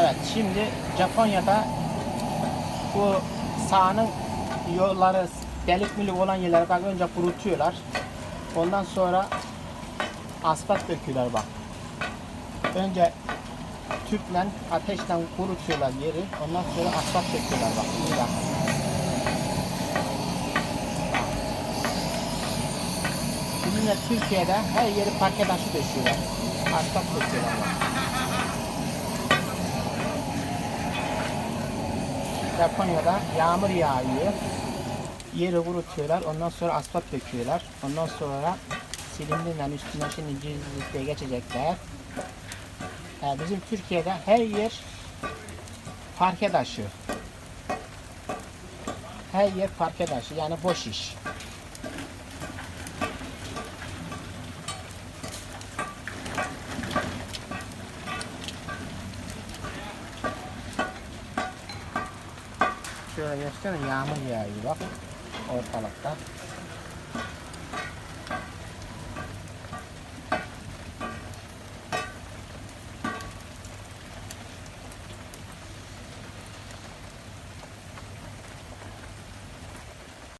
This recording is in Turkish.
Evet şimdi Japonya'da bu sahanın yolları delik milik olan yerleri bak önce kurutuyorlar. Ondan sonra asfalt döküyorlar bak. Önce tüple ateşle kurutuyorlar yeri. Ondan sonra asfalt döküyorlar bak. İyi bak. Türkiye'de her yeri parke taşı döşüyorlar. Asfalt döküyorlar bak. Japonya'da yağmur yağıyor. Yeri kurutuyorlar. Ondan sonra asfalt döküyorlar. Ondan sonra silindirle üstüne şimdi cizlikle geçecekler. Ee, bizim Türkiye'de her yer parke taşı. Her yer parke taşı. Yani boş iş. Şöyle göstereyim yağmur yağıyor bak ortalıkta.